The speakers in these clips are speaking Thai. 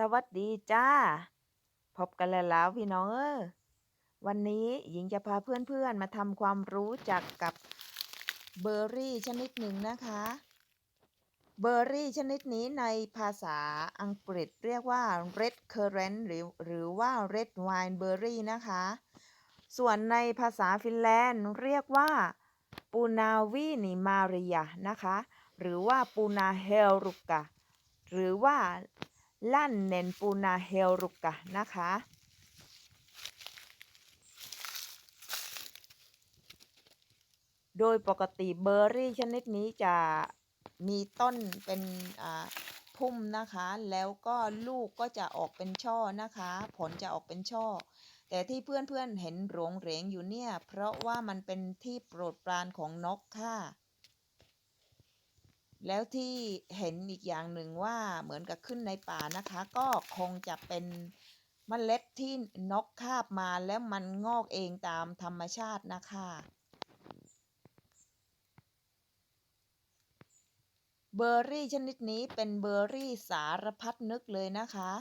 สวัสดีจ้า พบกันแล้วแล้ว พี่น้องเออวันนี้หญิงจะพาเพื่อนๆมาทำความรู้จักกับเบอร์รี่ชนิดหนึ่งนะคะ เบอร์รี่ชนิดนี้ในภาษาอังกฤษเรียกว่า red currant หรือหรือว่า red wine berry นะคะ ส่วนในภาษาฟินแลนด์เรียกว่าปูนาวีนิมาเรียนะคะ หรือว่าปูนาเฮรุกะหรือว่า ลั่นเนนปูนาเฮรุกะนะคะ โดยปกติเบอร์รี่ชนิดนี้จะมีต้นเป็นอ่าพุ่มนะคะ แล้วก็ลูกก็จะออกเป็นช่อนะคะ ผลจะออกเป็นช่อ แต่ที่เพื่อนๆเห็นหลงเหรงอยู่เนี่ย เพราะว่ามันเป็นที่โปรดปรานของนกค่ะ แล้วที่เห็นอีกอย่างหนึ่งว่าเหมือนกับขึ้นในป่านะคะ ก็คงจะเป็นมเมล็ดที่นกคาบมาแล้วมันงอกเองตามธรรมชาตินะคะ เบอร์รี่ชนิดนี้เป็นเบอร์รี่สารพัดนึกเลยนะคะ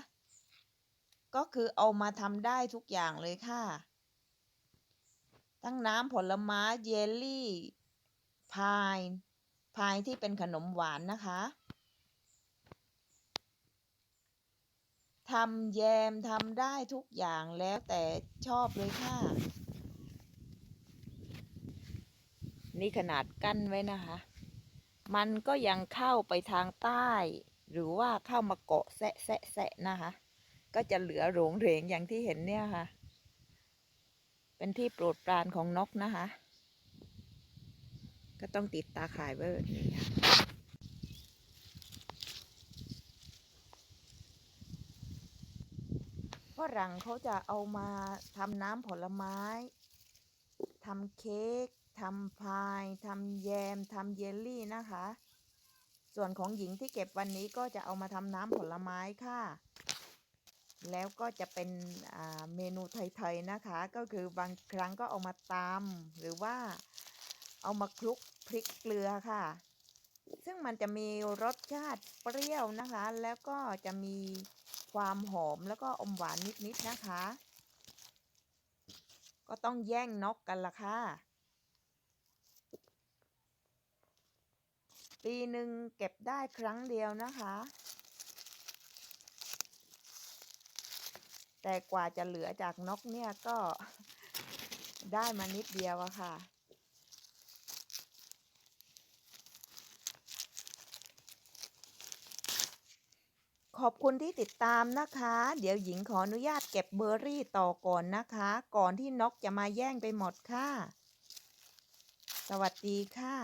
ก็คือเอามาทำได้ทุกอย่างเลยค่ะ ทั้งน้ำผลไม้เยลลี่ พาย พายที่เป็นขนมหวานนะคะทำแยมทำได้ทุกอย่างแล้วแต่ชอบเลยค่ะ นี่ขนาดกั้นไว้นะคะ มันก็ยังเข้าไปทางใต้ หรือว่าเข้ามาเกาะแซะแซะแซะนะคะ ก็จะเหลือโหลงเหรงอย่างที่เห็นเนี่ยค่ะ เป็นที่โปรดปรานของนกนะคะ ก็ต้องติดตาข่ายไว้แบบนี้ค่ะฝรั่งเขาจะเอามาทำน้ำผลไม้ทำเค้กทำพายทำแยมทำเยลลี่นะคะ ส่วนของหญิงที่เก็บวันนี้ก็จะเอามาทำน้ำผลไม้ค่ะ แล้วก็จะเป็นเมนูไทยๆนะคะ ก็คือบางครั้งก็เอามาตำหรือว่า เอามาคลุกพริกเกลือค่ะ ซึ่งมันจะมีรสชาติเปรี้ยวนะคะ แล้วก็จะมีความหอมแล้วก็อมหวานนิดๆนะคะ ก็ต้องแย่งนกกันละค่ะ ปีหนึ่งเก็บได้ครั้งเดียวนะคะ แต่กว่าจะเหลือจากนกเนี่ยก็ได้มานิดเดียวอะค่ะ ขอบคุณที่ติดตามนะคะ เดี๋ยวหญิงขออนุญาตเก็บเบอร์รี่ต่อก่อนนะคะ ก่อนที่นกจะมาแย่งไปหมดค่ะ สวัสดีค่ะ